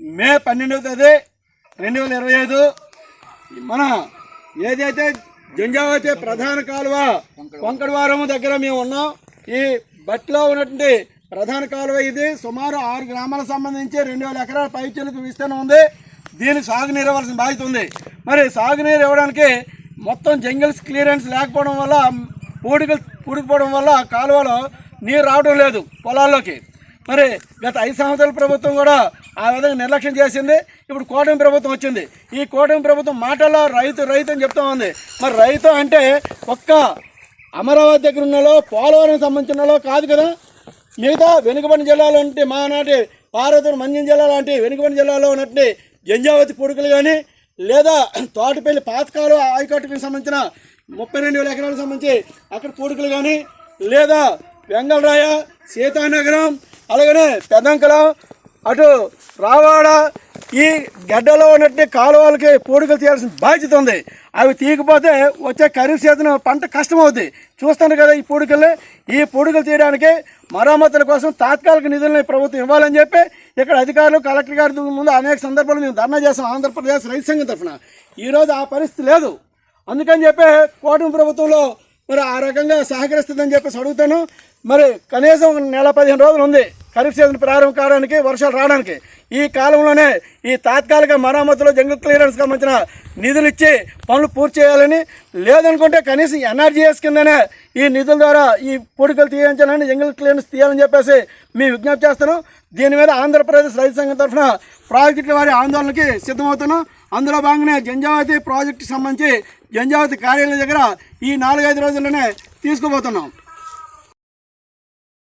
మే పన్నెండవ తేదీ రెండు వేల ఇరవై ఐదు. మన ఏదైతే జంజావతి ప్రధాన కాలువ కొంకడవారం దగ్గర మేము ఉన్నాం. ఈ బట్లో ఉన్నటువంటి ప్రధాన కాలువ ఇది. సుమారు ఆరు గ్రామాలకు సంబంధించి రెండు వేల ఎకరాల పైచలకు విస్తీర్ణం ఉంది. దీనికి సాగునీరు ఇవ్వాల్సిన బాధ్యత ఉంది. మరి సాగునీరు ఇవ్వడానికి మొత్తం జంగిల్స్ క్లియరెన్స్ లేకపోవడం వల్ల పూడికలు పూడికిపోవడం వల్ల కాలువలో నీరు రావడం లేదు పొలాల్లోకి. మరి గత ఐదు సంవత్సరాల ప్రభుత్వం కూడా ఆ విధంగా నిర్లక్ష్యం చేసింది. ఇప్పుడు కూటమి ప్రభుత్వం వచ్చింది. ఈ కూటమి ప్రభుత్వం మాటల్లో రైతు రైతు అని చెప్తా ఉంది. మరి రైతు అంటే ఒక్క అమరావతి దగ్గర ఉన్నలో పోలవరం సంబంధించినలో కాదు కదా. మిగతా వెనుకబడిన జిల్లాలో ఉంటే మానాటి పార్వతి మంజం జిల్లా లాంటి వెనుకబడిన జిల్లాలో ఉన్నటువంటి జంజావతి పొడుకులు కానీ లేదా తోటపల్లి పాతకాలు ఆయకట్టుకు సంబంధించిన ముప్పై రెండు వేల ఎకరాలకు సంబంధించి అక్కడ పూడికలు కానీ లేదా వెంగళరాయ సీతానగరం అలాగనే పెదంకలం అటు రావాడ ఈ గడ్డలో ఉన్నట్టు కాలువలకి పూడికలు తీయాల్సిన బాధ్యత ఉంది. అవి తీయకపోతే వచ్చే ఖరీఫ్ సీజన్ పంట కష్టమవుద్ది. చూస్తాను కదా ఈ పూడికల్ని. ఈ పూడికలు తీయడానికి మరమ్మతుల కోసం తాత్కాలిక నిధులను ప్రభుత్వం ఇవ్వాలని చెప్పి ఇక్కడ అధికారులు కలెక్టర్ గారి ముందు అనేక సందర్భాలు మేము ధర్నా చేస్తాం. ఆంధ్రప్రదేశ్ రైతు సంఘం తరఫున. ఈరోజు ఆ పరిస్థితి లేదు. అందుకని చెప్పి కూటమి ప్రభుత్వంలో మరి ఆ రకంగా సహకరిస్తుందని చెప్పేసి అడుగుతాను. మరి కనీసం నెల పదిహేను రోజులు ఉంది. ఖరీఫ్ సీజన్ ప్రారంభం కావడానికి వర్షాలు రావడానికి ఈ కాలంలోనే ఈ తాత్కాలిక మరామతులు జంగల్ క్లియరెన్స్ సంబంధించిన నిధులు ఇచ్చి పనులు పూర్తి చేయాలని లేదనుకుంటే కనీసం ఎన్ఆర్జీఎస్ కిందనే ఈ నిధుల ద్వారా ఈ పూడికలు తీయించాలని జంగల్ క్లియరెన్స్ తీయాలని చెప్పేసి మేము విజ్ఞప్తి చేస్తున్నాం. దీని మీద ఆంధ్రప్రదేశ్ రైతు సంఘం తరఫున ప్రాజెక్టుల వారి ఆందోళనకి సిద్ధమవుతున్నాం. అందులో భాగంగానే జంజావతి ప్రాజెక్టు సంబంధించి జంజావతి కార్యాలయం దగ్గర ఈ నాలుగైదు రోజుల్లోనే తీసుకుపోతున్నాం.